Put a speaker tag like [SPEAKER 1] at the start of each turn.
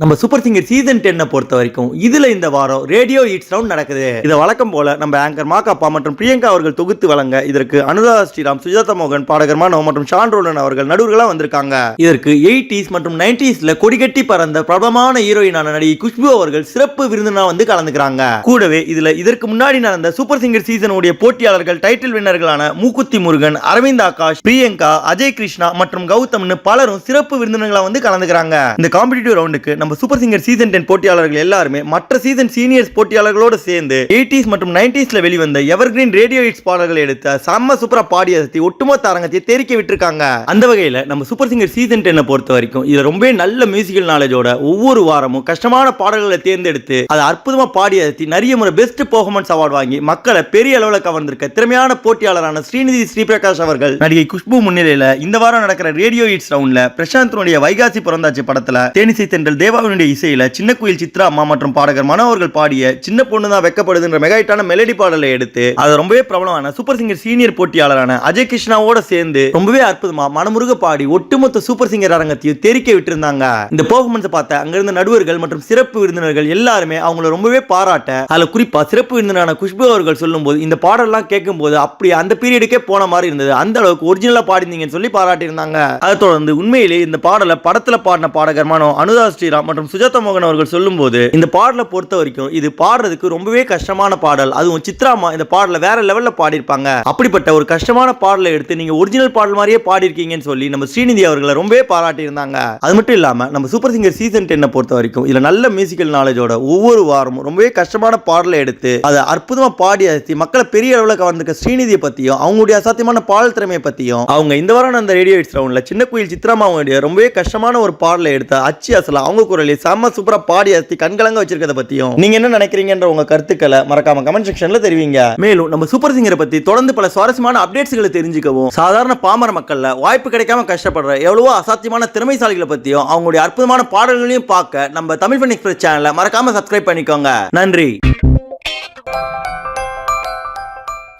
[SPEAKER 1] நம்ம super singer season டென்னை பொறுத்த வரைக்கும் இதுல இந்த வாரம் ரேடியோ இட்ஸ் ரவுண்ட் நடக்குது. இதை வழக்கம் போல நம்ம ஆங்கர் மாக்காப்பா மற்றும் பிரியங்கா அவர்கள் தொகுத்து வழங்க இதற்கு அனுராதா ஸ்ரீராம் சுஜாதா மோகன் பாடகர் மானோ மற்றும் ஷான் ரோலன் அவர்கள் நடுவர்களாக வந்திருக்காங்க. இதற்கு எயிட்டிஸ் மற்றும் நைன்டிஸ்ல கொடிகட்டி பறந்த பிரபலமான ஹீரோயினான நடிகை குஷ்பு அவர்கள் சிறப்பு விருந்தினா வந்து கலந்துக்கிறாங்க. கூடவே இதுல இதற்கு முன்னாடி நடந்த சூப்பர் சிங்கர் சீசனுடைய போட்டியாளர்கள் டைட்டில் வின்னர்களான மூக்குத்தி முருகன் அரவிந்த் ஆகாஷ் பிரியங்கா அஜய் கிருஷ்ணா மற்றும் கௌதம்னு பலரும் சிறப்பு விருந்தினர்களாக வந்து கலந்துக்கிறாங்க. இந்த காம்படிட்டிவ் ரவுண்டுக்கு நம்ம சூப்பர் சிங்கர் சீசன் டென் போட்டியாளர்கள் எல்லாருமே மற்ற சீசன் சீனியர்ஸ் போட்டியாளர்களோடு சேர்ந்து எயிட்டிஸ் மற்றும் நைன்டிஸ்ல வெளிவந்த எவர்கிரீன் ரேடியோ ஹிட்ஸ் பாடல்களை எடுத்த செம்ம சூப்பரா பாடிய ஒட்டுமொத்த அரங்கத்தை தெரிக்க விட்டுருக்காங்க. அந்த வகையில் நம்ம சூப்பர் சிங்கர் சீசன் டென்னை பொறுத்த வரைக்கும் இது ரொம்பவே நல்ல மியூசிக்கல் நாலேஜோட ஒவ்வொரு வாரமும் கஷ்டமான பாடல்களை தேர்ந்தெடுத்து அதை அற்புதமா பாடி அசத்தி நிறைய முறை பெஸ்ட் பெர்ஃபார்மன்ஸ் அவார்டு வாங்கி மக்களை பெரிய அளவில் கவர்ந்திருக்க திறமையான போட்டியாளரான ஸ்ரீநிதி ஸ்ரீபிரகாஷ் அவர்கள் நடிகை குஷ்பு முன்னிலையில் இந்த வாரம் நடக்கிற ரேடியோ ஹிட்ஸ் ரவுண்ட்ல பிரசாந்தனுடைய வைகாசி பிறந்தாச்சு படத்தில் தேனிசை தென்றல் தேவாவினுடைய இசையில சின்ன குயில் சித்ரா அம்மா மற்றும் பாடகர் மனோ அவர்கள் பாடிய சின்ன பொண்ணு தான் வெக்கப்படுதுன்ற மெகாயிட்டான மெலடி பாடலை எடுத்து அது ரொம்பவே பிரபலமான சூப்பர் சிங்கர் சீனியர் போட்டியாளரான அஜய் கிருஷ்ணாவோட சேர்ந்து ரொம்பவே அற்புதமா மனமுருக பாடி ஒட்டுமொத்த சூப்பர் சிங்கர் அரங்கத்தையும் தெரிக்க விட்டுருந்தாங்க. இந்த பெர்ஃபார்மன்ஸ் பார்த்த அங்கிருந்த நடுவர்கள் மற்றும் சிறப்பு விருந்தினர்கள் எல்லாருமே அவங்கள ரொம்பவே பாராட்ட அதுல குறிப்பா சிறப்பு விருந்தினரான குஷ்பு அவர்கள் சொல்லும்போது இந்த பாடல்லாம் கேட்கும்போது அப்படி அந்த பீரியடுக்கே போன மாதிரி இருந்தது. அந்த அளவுக்கு ஒரிஜினலா பாடிந்தீங்கன்னு சொல்லி பாராட்டியிருந்தாங்க. அதை தொடர்ந்து உண்மையிலேயே இந்த பாடலை படத்துல பாடின பாடகர் மனோ அனுதா ஸ்ரீராம் மற்றும் சுஜாதா மோகன் அவர்கள் சொல்லும்போது இந்த பாடலை பொறுத்த வரைக்கும் இது பாடுறதுக்கு ரொம்பவே கஷ்டமான பாடல். அதுவும் சித்ராமா இந்த பாடலை வேற லெவலில் பாடியிருப்பாங்க. அப்படிப்பட்ட ஒரு கஷ்டமான பாடலை எடுத்து நீங்க ஒரிஜினல் பாடல் மாதிரியே பாடியிருக்கீங்கன்னு சொல்லி நம்ம ஸ்ரீநிதி அவர்களை ரொம்பவே பாராட்டியிருந்தாங்க. அது மட்டும் இல்லாம நம்ம சூப்பர் சிங்கர் சீசன் டென்னை பொறுத்த வரைக்கும் இதில் நல்ல மியூசிக்கல் நாலேஜோட ஒவ்வொரு வாரமும் ரொம்பவே கஷ்டமான பாடலை எடுத்து அதை அற்புதமா பாடி அசத்தி மக்களை பெரிய அளவில் கவர்ந்துக்க ஸ்ரீநிதியை பற்றியும் அவங்களுடைய அசாத்தியமான பாடல் திறமையை பற்றியும் அவங்க இந்த வாரம் அந்த ரேடியோ ஹிட்ஸ் ரவுண்டில் சின்ன குயில் சித்ராமாவுடைய ரொம்பவே கஷ்டமான ஒரு பாடலை எடுத்த அச்சு அசலா அவங்க திருக்குறளை செம்ம சூப்பரா பாடி அசத்தி கண்கலங்க வச்சிருக்கத பத்தியும். நீங்க என்ன நினைக்கிறீங்கன்ற உங்க கருத்துக்களை மறக்காம கமெண்ட் செக்ஷன்ல தெரிவிங்க. மேலும் நம்ம சூப்பர் சிங்கரை பத்தி தொடர்ந்து பல சுவாரஸ்யமான அப்டேட்ஸ்களை தெரிஞ்சுக்கவும் சாதாரண பாமர மக்கள்ல வாய்ப்பு கிடைக்காம கஷ்டப்படுற எவ்வளவோ அசாத்தியமான திறமைசாலிகளை பத்தியும் அவங்களுடைய அற்புதமான பாடல்களையும் பார்க்க நம்ம தமிழ் பண்ணி எக்ஸ்பிரஸ் சேனலை மறக்காம சப்ஸ்கிரைப் பண்ணிக்கோங்க. நன்றி.